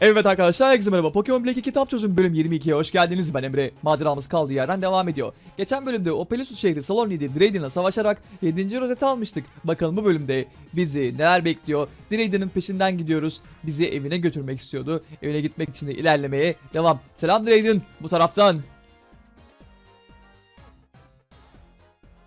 Evet arkadaşlar herkese merhaba. Pokemon Black 2 Kitap Çözüm bölüm 22'ye hoş geldiniz. Ben Emre. Maceramız kaldığı yerden devam ediyor. Geçen bölümde Opelisus şehri Salon lideri Drayden'la savaşarak 7. rozeti almıştık. Bakalım bu bölümde bizi neler bekliyor? Drayden'ın peşinden gidiyoruz. Bizi evine götürmek istiyordu. Evine gitmek için de ilerlemeye devam. Selam Drayden bu taraftan.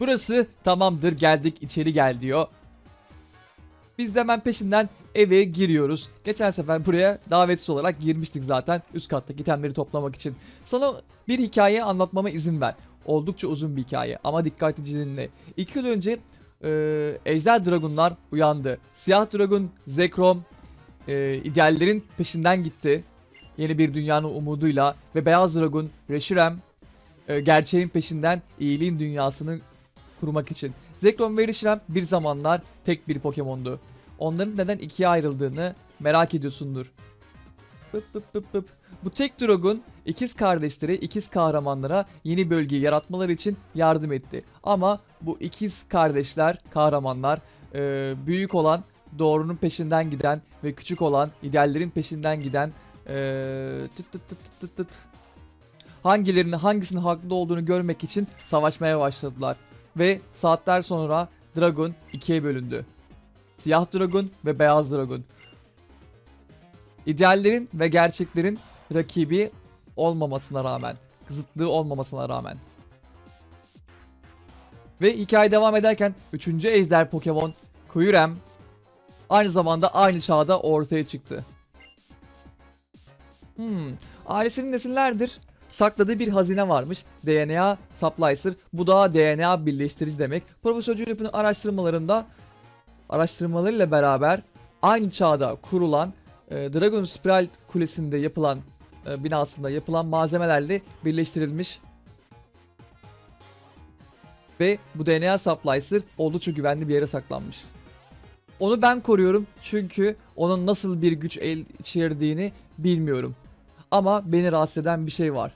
Burası tamamdır geldik içeri gel diyor. Biz de hemen peşinden eve giriyoruz. Geçen sefer buraya davetsiz olarak girmiştik zaten üst kattaki itemleri toplamak için. Sana bir hikaye anlatmama izin ver. Oldukça uzun bir hikaye ama dikkatli dinle. İki yıl önce e, Ejder Dragonlar uyandı. Siyah Dragon Zekrom e, ideallerin peşinden gitti. Yeni bir dünyanın umuduyla ve Beyaz Dragon Reshiram e, gerçeğin peşinden iyiliğin dünyasını kurmak için. Zekrom ve Reshiram bir zamanlar tek bir Pokemon'du. Onların neden ikiye ayrıldığını merak ediyorsundur. Pıp pıp pıp pıp. Bu tek Dragon ikiz kardeşleri, ikiz kahramanlara yeni bölgeyi yaratmaları için yardım etti. Ama bu ikiz kardeşler, kahramanlar e, büyük olan doğrunun peşinden giden ve küçük olan ideallerin peşinden giden e, tıt tıt tıt tıt tıt. hangilerinin hangisinin haklı olduğunu görmek için savaşmaya başladılar. Ve saatler sonra Dragon ikiye bölündü. Siyah Dragon ve Beyaz Dragon. İdeallerin ve gerçeklerin rakibi olmamasına rağmen, zıtlığı olmamasına rağmen. Ve hikaye devam ederken 3. ejder Pokemon Kyurem aynı zamanda aynı çağda ortaya çıktı. Hmm, ailesinin nesillerdir sakladığı bir hazine varmış. DNA Supplicer. Bu da DNA birleştirici demek. Profesör Julip'in araştırmalarında araştırmalarıyla beraber aynı çağda kurulan e, Dragon Spiral Kulesi'nde yapılan e, binasında yapılan malzemelerle birleştirilmiş ve bu DNA Supplicer oldukça güvenli bir yere saklanmış. Onu ben koruyorum çünkü onun nasıl bir güç el içerdiğini bilmiyorum. Ama beni rahatsız eden bir şey var.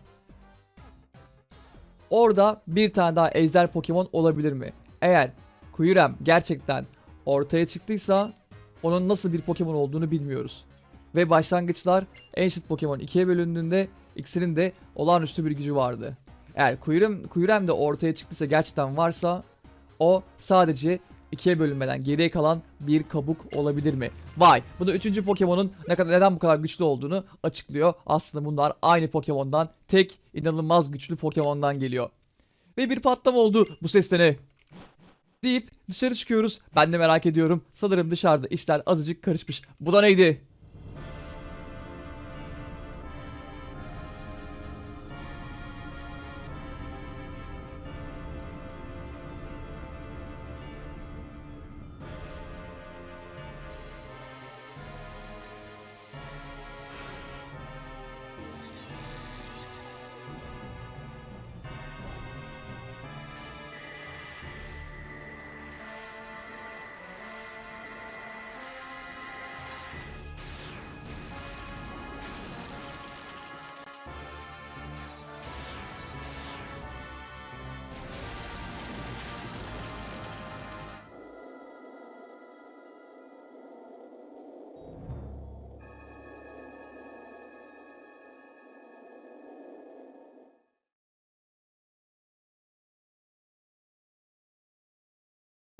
Orada bir tane daha ejder Pokemon olabilir mi? Eğer Kyurem gerçekten ortaya çıktıysa onun nasıl bir Pokemon olduğunu bilmiyoruz. Ve başlangıçlar Ancient Pokemon ikiye bölündüğünde ikisinin de olağanüstü bir gücü vardı. Eğer Kyurem, Kyurem de ortaya çıktıysa gerçekten varsa o sadece ikiye bölünmeden geriye kalan bir kabuk olabilir mi? Vay bu da üçüncü Pokemon'un ne kadar neden bu kadar güçlü olduğunu açıklıyor. Aslında bunlar aynı Pokemon'dan tek inanılmaz güçlü Pokemon'dan geliyor. Ve bir patlama oldu bu seste ne? deyip dışarı çıkıyoruz. Ben de merak ediyorum. Sanırım dışarıda işler azıcık karışmış. Bu da neydi?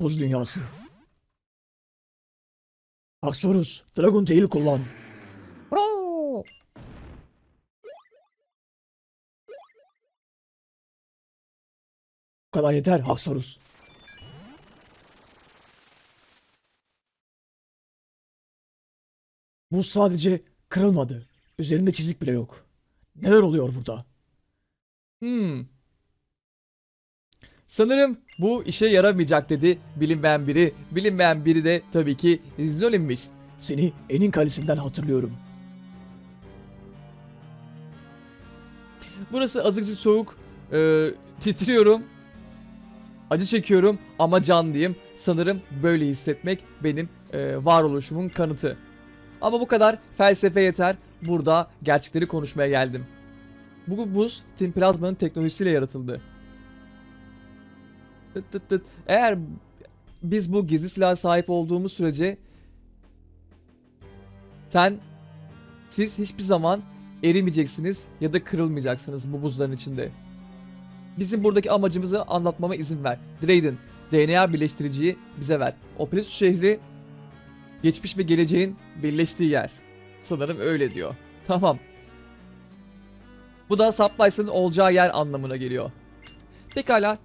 Buz dünyası. Axorus, Dragon Tail kullan. Bu kadar yeter Axorus. Bu sadece kırılmadı. Üzerinde çizik bile yok. Neler oluyor burada? Hmm. Sanırım bu işe yaramayacak dedi bilinmeyen biri. Bilinmeyen biri de tabii ki Zolin'miş. Seni Enin Kalesi'nden hatırlıyorum. Burası azıcık soğuk. Ee, titriyorum. Acı çekiyorum ama canlıyım. Sanırım böyle hissetmek benim e, varoluşumun kanıtı. Ama bu kadar felsefe yeter. Burada gerçekleri konuşmaya geldim. Bu buz Tim Plasma'nın teknolojisiyle yaratıldı. Tıt tıt tıt. Eğer biz bu gizli silaha sahip olduğumuz sürece sen Siz hiçbir zaman erimeyeceksiniz ya da kırılmayacaksınız bu buzların içinde. Bizim buradaki amacımızı anlatmama izin ver. Drayden, DNA birleştiriciyi bize ver. Opelius şehri geçmiş ve geleceğin birleştiği yer. Sanırım öyle diyor. Tamam. Bu da Supplies'ın olacağı yer anlamına geliyor. Pekala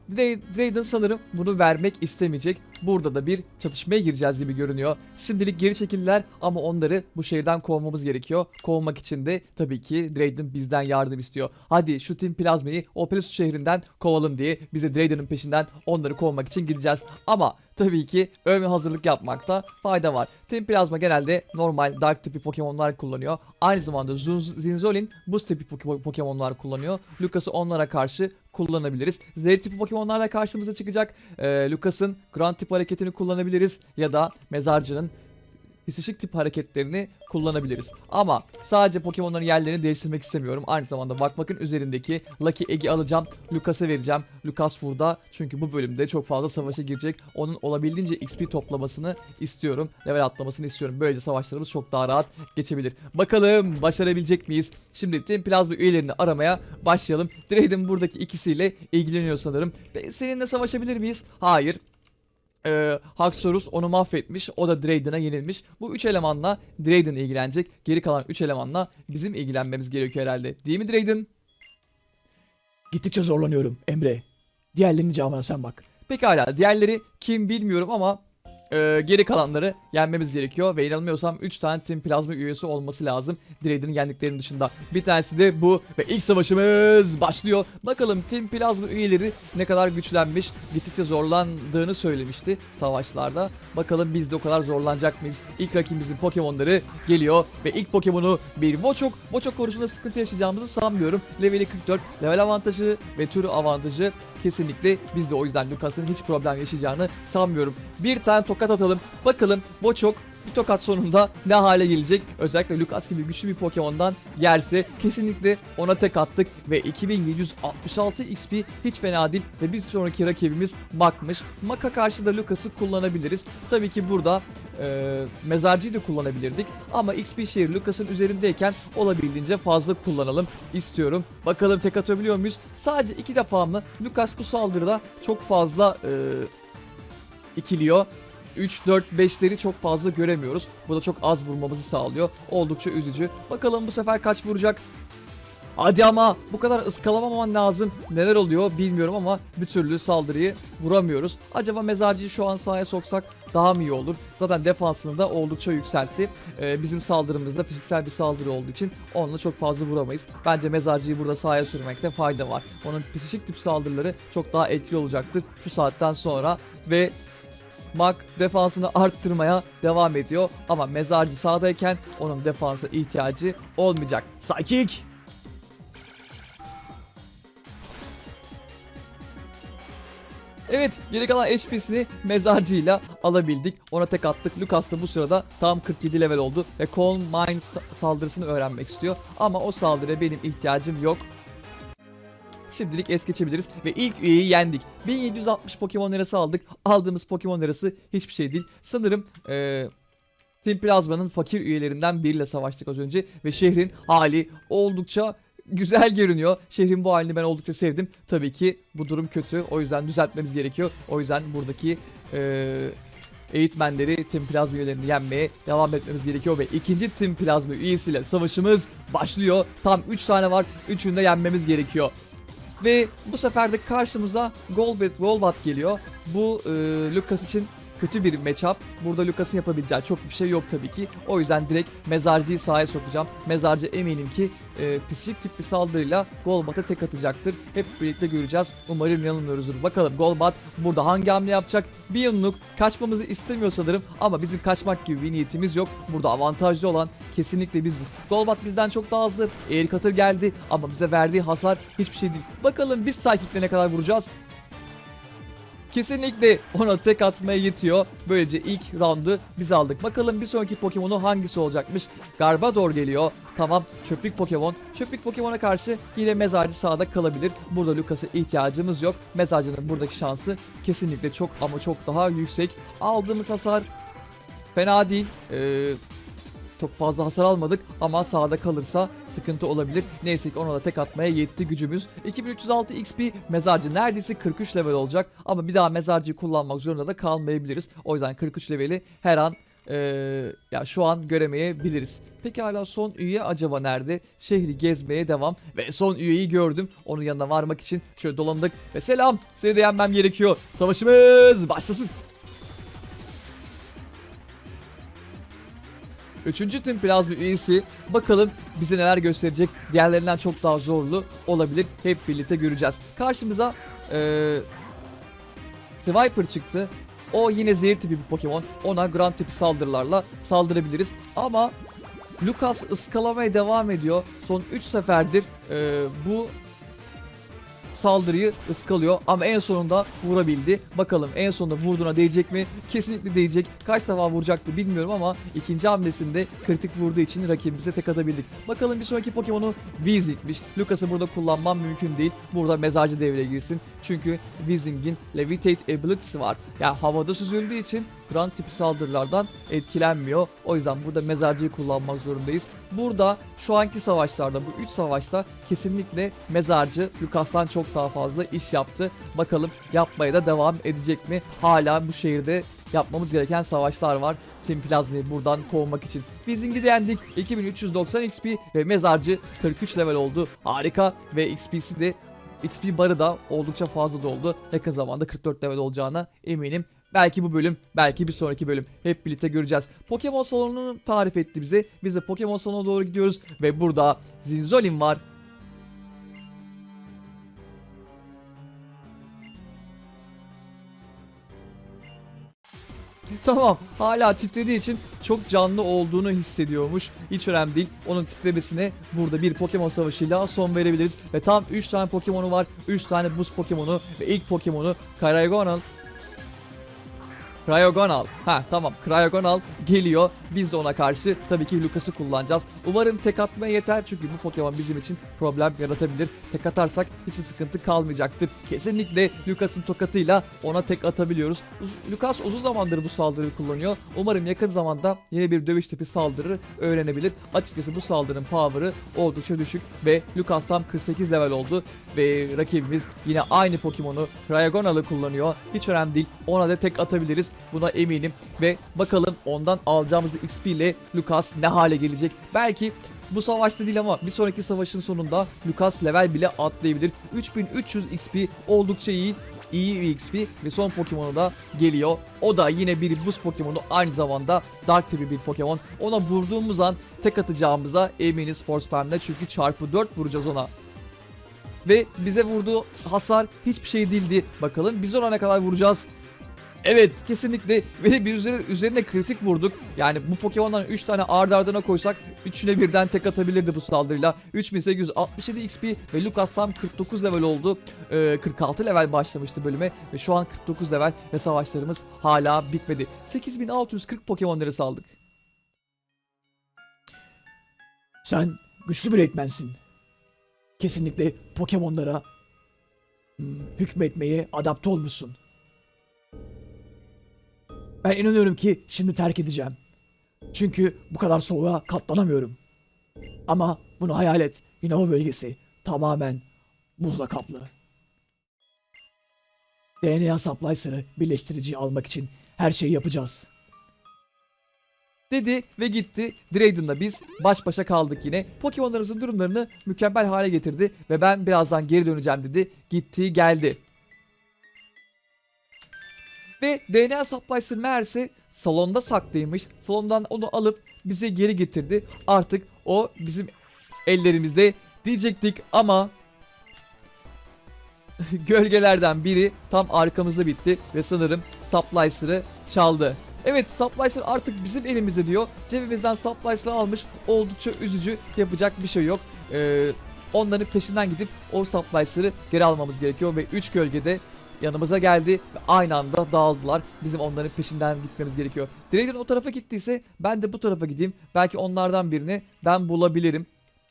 Drayden sanırım bunu vermek istemeyecek. Burada da bir çatışmaya gireceğiz gibi görünüyor. Şimdilik geri çekildiler ama onları bu şehirden kovmamız gerekiyor. Kovmak için de tabii ki Drayden bizden yardım istiyor. Hadi şu Team Plazma'yı Opelus şehrinden kovalım diye biz de Drayden'ın peşinden onları kovmak için gideceğiz. Ama tabii ki ön hazırlık yapmakta fayda var. Team Plazma genelde normal Dark tipi Pokemon'lar kullanıyor. Aynı zamanda Zinzolin Buz tipi Poke- Pokemon'lar kullanıyor. Lucas'ı onlara karşı kullanabiliriz. Zehir tipi Pokemon'lar da karşımıza çıkacak. Ee, Lucas'ın Grand tip hareketini kullanabiliriz. Ya da Mezarcı'nın psişik tip hareketlerini kullanabiliriz. Ama sadece Pokemon'ların yerlerini değiştirmek istemiyorum. Aynı zamanda Vakvak'ın üzerindeki Lucky Egg'i alacağım. Lucas'a vereceğim. Lucas burada çünkü bu bölümde çok fazla savaşa girecek. Onun olabildiğince XP toplamasını istiyorum. Level atlamasını istiyorum. Böylece savaşlarımız çok daha rahat geçebilir. Bakalım başarabilecek miyiz? Şimdi Team Plazma üyelerini aramaya başlayalım. Drayden buradaki ikisiyle ilgileniyor sanırım. Seninle savaşabilir miyiz? Hayır. Ee, Haxorus onu mahvetmiş. O da Drayden'a yenilmiş. Bu üç elemanla Drayden ilgilenecek. Geri kalan üç elemanla bizim ilgilenmemiz gerekiyor herhalde. Değil mi Drayden? Gittikçe zorlanıyorum Emre. Diğerlerinin cevabına sen bak. Pekala. Diğerleri kim bilmiyorum ama e, geri kalanları yenmemiz gerekiyor. Ve inanmıyorsam 3 tane Team Plazma üyesi olması lazım. Drayden'ın yendiklerinin dışında. Bir tanesi de bu. Ve ilk savaşımız başlıyor. Bakalım Team Plazma üyeleri ne kadar güçlenmiş. Gittikçe zorlandığını söylemişti savaşlarda. Bakalım biz de o kadar zorlanacak mıyız? İlk rakibimizin Pokemon'ları geliyor. Ve ilk Pokemon'u bir Wochok. Wochok konusunda sıkıntı yaşayacağımızı sanmıyorum. Leveli 44. Level avantajı ve tür avantajı kesinlikle biz de o yüzden Lucas'ın hiç problem yaşayacağını sanmıyorum. Bir tane tokat atalım. Bakalım Wochok bir tokat sonunda ne hale gelecek? Özellikle Lucas gibi güçlü bir Pokemon'dan yerse kesinlikle ona tek attık ve 2766 XP hiç fena değil ve bir sonraki rakibimiz Mak'mış. Mak'a karşı da Lucas'ı kullanabiliriz. Tabii ki burada e, mezarcıyı da kullanabilirdik ama XP şehri Lucas'ın üzerindeyken olabildiğince fazla kullanalım istiyorum. Bakalım tek atabiliyor muyuz? Sadece iki defa mı? Lucas bu saldırıda çok fazla e, ikiliyor. 3, 4, 5'leri çok fazla göremiyoruz. Bu da çok az vurmamızı sağlıyor. Oldukça üzücü. Bakalım bu sefer kaç vuracak? Hadi ama bu kadar ıskalamaman lazım. Neler oluyor bilmiyorum ama bir türlü saldırıyı vuramıyoruz. Acaba mezarcıyı şu an sahaya soksak daha mı iyi olur? Zaten defansını da oldukça yükseltti. Ee, bizim saldırımızda fiziksel bir saldırı olduğu için onunla çok fazla vuramayız. Bence mezarcıyı burada sahaya sürmekte fayda var. Onun psikik tip saldırıları çok daha etkili olacaktır şu saatten sonra ve Mak defansını arttırmaya devam ediyor ama mezarcı sağdayken onun defansa ihtiyacı olmayacak. Psychic! Evet geri kalan HP'sini mezarcıyla alabildik. Ona tek attık. Lucas da bu sırada tam 47 level oldu ve Coal Mine sa- saldırısını öğrenmek istiyor. Ama o saldırıya benim ihtiyacım yok. Şimdilik es geçebiliriz ve ilk üyeyi yendik. 1760 Pokemon lirası aldık. Aldığımız Pokemon lirası hiçbir şey değil. Sanırım eee Team Plazma'nın fakir üyelerinden biriyle savaştık az önce ve şehrin hali oldukça güzel görünüyor. Şehrin bu halini ben oldukça sevdim. Tabii ki bu durum kötü. O yüzden düzeltmemiz gerekiyor. O yüzden buradaki eee eğitmenleri Team Plazma üyelerini yenmeye devam etmemiz gerekiyor ve ikinci Team Plazma üyesiyle savaşımız başlıyor. Tam 3 tane var. Üçünü de yenmemiz gerekiyor. Ve bu sefer de karşımıza Golbat Golbat geliyor. Bu e, Lucas için kötü bir matchup. Burada Lucas'ın yapabileceği çok bir şey yok tabii ki. O yüzden direkt mezarcıyı sahaya sokacağım. Mezarcı eminim ki e, psikik tip bir saldırıyla Golbat'a tek atacaktır. Hep birlikte göreceğiz. Umarım yanılmıyoruzdur. Bakalım Golbat burada hangi hamle yapacak? Bir yıllık kaçmamızı istemiyor sanırım ama bizim kaçmak gibi bir niyetimiz yok. Burada avantajlı olan kesinlikle biziz. Golbat bizden çok daha hızlı. Eğri katır geldi ama bize verdiği hasar hiçbir şey değil. Bakalım biz Psychic'le ne kadar vuracağız? Kesinlikle ona tek atmaya yetiyor. Böylece ilk roundu biz aldık. Bakalım bir sonraki Pokemon'u hangisi olacakmış? Garbador geliyor. Tamam çöplük Pokemon. Çöplük Pokemon'a karşı yine mezarcı sağda kalabilir. Burada Lucas'a ihtiyacımız yok. Mezarcının buradaki şansı kesinlikle çok ama çok daha yüksek. Aldığımız hasar fena değil. Ee, Çok fazla hasar almadık ama sağda kalırsa sıkıntı olabilir. Neyse ki ona da tek atmaya yetti gücümüz. 2306 XP mezarcı neredeyse 43 level olacak ama bir daha mezarcıyı kullanmak zorunda da kalmayabiliriz. O yüzden 43 leveli her an eee, ya şu an göremeyebiliriz. Peki hala son üye acaba nerede? Şehri gezmeye devam ve son üyeyi gördüm. Onun yanına varmak için şöyle dolandık ve selam seni de yenmem gerekiyor. Savaşımız başlasın. Üçüncü tüm plazma üyesi bakalım bize neler gösterecek. Diğerlerinden çok daha zorlu olabilir. Hep birlikte göreceğiz. Karşımıza eee Swiper çıktı. O yine zehir tipi bir Pokemon. Ona Grand tipi saldırılarla saldırabiliriz. Ama Lucas ıskalamaya devam ediyor. Son 3 seferdir eee, bu saldırıyı ıskalıyor ama en sonunda vurabildi. Bakalım en sonunda vurduğuna değecek mi? Kesinlikle değecek. Kaç defa vuracaktı bilmiyorum ama ikinci hamlesinde kritik vurduğu için rakibimize tek atabildik. Bakalım bir sonraki Pokemon'u Weezing'miş. Lucas'ı burada kullanmam mümkün değil. Burada mezarcı devreye girsin. Çünkü Weezing'in Levitate ability'si var. Yani havada süzüldüğü için Grand tipi saldırılardan etkilenmiyor. O yüzden burada mezarcıyı kullanmak zorundayız. Burada şu anki savaşlarda bu 3 savaşta kesinlikle mezarcı Lucas'tan çok daha fazla iş yaptı. Bakalım yapmaya da devam edecek mi? Hala bu şehirde yapmamız gereken savaşlar var. Team Plazma'yı buradan kovmak için. Weezing'i de yendik. 2390 XP ve mezarcı 43 level oldu. Harika ve XP'si de XP barı da oldukça fazla doldu. Yakın zamanda 44 level olacağına eminim. Belki bu bölüm, belki bir sonraki bölüm hep birlikte göreceğiz. Pokemon salonunu tarif etti bize. Biz de Pokemon salonuna doğru gidiyoruz ve burada Zinzolin var. Tamam hala titrediği için çok canlı olduğunu hissediyormuş. Hiç önemli değil. Onun titremesine burada bir Pokemon savaşıyla son verebiliriz. Ve tam 3 tane Pokemon'u var. 3 tane buz Pokemon'u ve ilk Pokemon'u Cryogonal Cryogonal. Ha tamam Cryogonal geliyor. Biz de ona karşı tabii ki Lucas'ı kullanacağız. Umarım tek atmaya yeter çünkü bu Pokemon bizim için problem yaratabilir. Tek atarsak hiçbir sıkıntı kalmayacaktır. Kesinlikle Lucas'ın tokatıyla ona tek atabiliyoruz. Uz- Lucas uzun zamandır bu saldırıyı kullanıyor. Umarım yakın zamanda yeni bir dövüş tipi saldırı öğrenebilir. Açıkçası bu saldırının power'ı oldukça düşük ve Lucas tam 48 level oldu ve rakibimiz yine aynı Pokemon'u Cryogonal'ı kullanıyor. Hiç önemli değil. Ona da tek atabiliriz. Buna eminim ve bakalım ondan alacağımız XP ile Lucas ne hale gelecek. Belki bu savaşta değil ama bir sonraki savaşın sonunda Lucas level bile atlayabilir. 3300 XP oldukça iyi iyi bir XP ve son Pokemon'u da geliyor. O da yine bir buz Pokemon'u aynı zamanda Dark tipi bir Pokemon. Ona vurduğumuz an tek atacağımıza eminiz Force Palm'de çünkü çarpı 4 vuracağız ona. Ve bize vurduğu hasar hiçbir şey değildi. Bakalım biz ona ne kadar vuracağız. Evet kesinlikle ve bir üzerine, üzerine kritik vurduk. Yani bu Pokemon'dan 3 tane ard ardına koysak 3'üne birden tek atabilirdi bu saldırıyla. 3867 XP ve Lucas tam 49 level oldu. Ee, 46 level başlamıştı bölüme ve şu an 49 level ve savaşlarımız hala bitmedi. 8640 Pokemon'ları saldık. Sen güçlü bir eğitmensin. Kesinlikle Pokemon'lara hmm, hükmetmeye adapte olmuşsun. Ben inanıyorum ki şimdi terk edeceğim. Çünkü bu kadar soğuğa katlanamıyorum. Ama bunu hayal et. Yine o bölgesi tamamen buzla kaplı. DNA supply'sını birleştiriciyi almak için her şeyi yapacağız. dedi ve gitti. Drayden'la biz baş başa kaldık yine. Pokemon'larımızın durumlarını mükemmel hale getirdi ve ben birazdan geri döneceğim dedi. Gitti geldi. Ve DNA Supplies'ı meğerse salonda saklıymış. Salondan onu alıp bize geri getirdi. Artık o bizim ellerimizde diyecektik ama gölgelerden biri tam arkamızda bitti ve sanırım Supplies'ı çaldı. Evet Supplies'ı artık bizim elimizde diyor. Cebimizden Supplies'ı almış. Oldukça üzücü. Yapacak bir şey yok. Ee, onların peşinden gidip o Supplies'ı geri almamız gerekiyor ve 3 gölgede yanımıza geldi ve aynı anda dağıldılar. Bizim onların peşinden gitmemiz gerekiyor. Draydon o tarafa gittiyse ben de bu tarafa gideyim. Belki onlardan birini ben bulabilirim.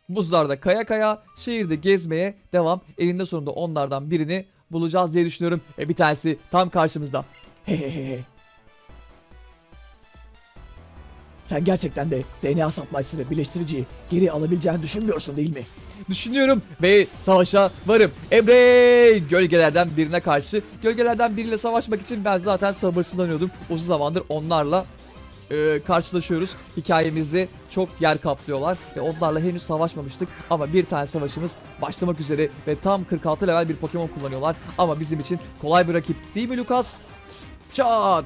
Buzlarda kaya kaya şehirde gezmeye devam. Elinde sonunda onlardan birini bulacağız diye düşünüyorum. E bir tanesi tam karşımızda. Hehehe. Sen gerçekten de DNA saplayıcısını birleştiriciyi geri alabileceğini düşünmüyorsun değil mi? Düşünüyorum ve savaşa varım. Emre gölgelerden birine karşı. Gölgelerden biriyle savaşmak için ben zaten sabırsızlanıyordum. Uzun zamandır onlarla e, karşılaşıyoruz. Hikayemizde çok yer kaplıyorlar ve onlarla henüz savaşmamıştık ama bir tane savaşımız başlamak üzere ve tam 46 level bir Pokemon kullanıyorlar ama bizim için kolay bir rakip değil mi Lucas? Çat!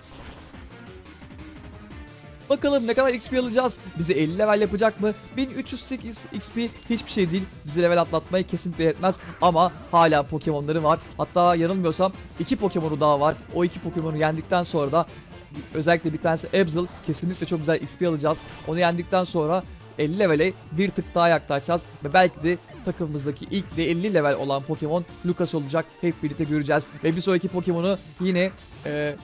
Bakalım ne kadar XP alacağız? Bizi 50 level yapacak mı? 1308 XP hiçbir şey değil. Bizi level atlatmayı kesinlikle yetmez. Ama hala Pokemon'ları var. Hatta yanılmıyorsam iki Pokemon'u daha var. O iki Pokemon'u yendikten sonra da özellikle bir tanesi Ebzel kesinlikle çok güzel XP alacağız. Onu yendikten sonra 50 levele bir tık daha yaklaşacağız ve belki de takımımızdaki ilk de 50 level olan Pokemon Lucas olacak. Hep birlikte göreceğiz. Ve bir sonraki Pokemon'u yine e,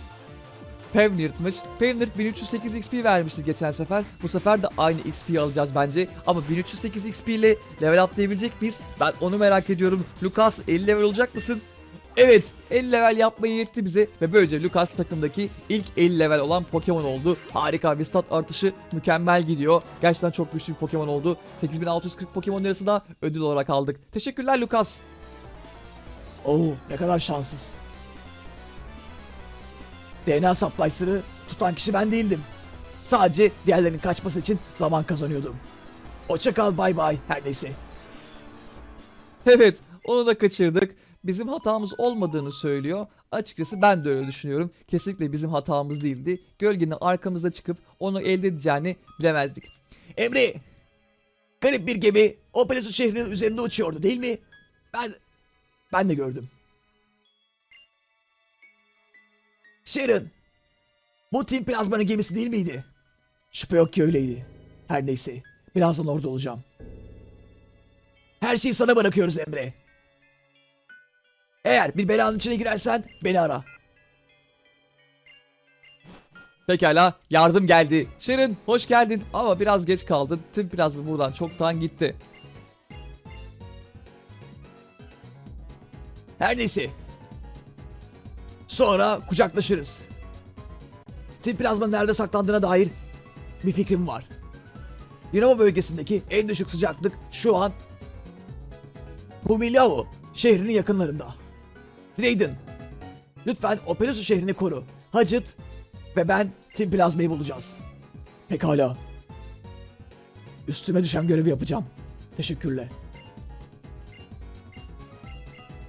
Pevnirt'mış. Pevnirt 1308 XP vermişti geçen sefer. Bu sefer de aynı XP'yi alacağız bence. Ama 1308 XP ile level atlayabilecek miyiz? Ben onu merak ediyorum. Lucas 50 level olacak mısın? Evet 50 level yapmayı yetti bize ve böylece Lucas takımdaki ilk 50 level olan Pokemon oldu. Harika bir stat artışı mükemmel gidiyor. Gerçekten çok güçlü bir Pokemon oldu. 8640 Pokemon arası da ödül olarak aldık. Teşekkürler Lucas. Oo ne kadar şanssız. DNA supply'sını tutan kişi ben değildim. Sadece diğerlerinin kaçması için zaman kazanıyordum. Hoşça kal bay bay her neyse. Evet onu da kaçırdık. Bizim hatamız olmadığını söylüyor. Açıkçası ben de öyle düşünüyorum. Kesinlikle bizim hatamız değildi. Gölgenin arkamızda çıkıp onu elde edeceğini bilemezdik. Emre! Garip bir gemi o Pelosu şehrinin üzerinde uçuyordu değil mi? Ben... Ben de gördüm. Sharon! Bu Team Plazma'nın gemisi değil miydi? Şüphe yok ki öyleydi. Her neyse. Birazdan orada olacağım. Her şeyi sana bırakıyoruz Emre. Eğer bir belanın içine girersen beni ara. Pekala yardım geldi. Sharon hoş geldin ama biraz geç kaldın. Tüm plazma buradan çoktan gitti. Her neyse. Sonra kucaklaşırız. Tim plazmanın nerede saklandığına dair bir fikrim var. Dinamo bölgesindeki en düşük sıcaklık şu an Bumilyavu şehrinin yakınlarında. Drayden, lütfen o Pelusu şehrini koru. Hacet ve ben Tim plazmayı bulacağız. Pekala. Üstüme düşen görevi yapacağım. Teşekkürler.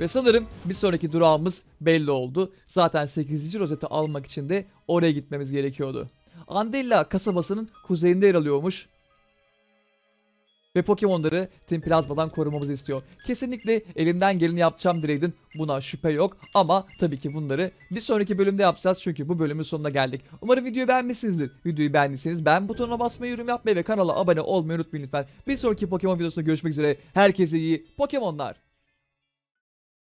Ve sanırım bir sonraki durağımız belli oldu. Zaten 8. rozeti almak için de oraya gitmemiz gerekiyordu. Andella kasabasının kuzeyinde yer alıyormuş. Ve Pokemon'ları Team Plazma'dan korumamızı istiyor. Kesinlikle elimden geleni yapacağım Draydon. Buna şüphe yok. Ama tabii ki bunları bir sonraki bölümde yapacağız. Çünkü bu bölümün sonuna geldik. Umarım videoyu beğenmişsinizdir. Videoyu beğendiyseniz beğen butonuna basmayı, yorum yapmayı ve kanala abone olmayı unutmayın lütfen. Bir sonraki Pokemon videosunda görüşmek üzere. Herkese iyi Pokemon'lar.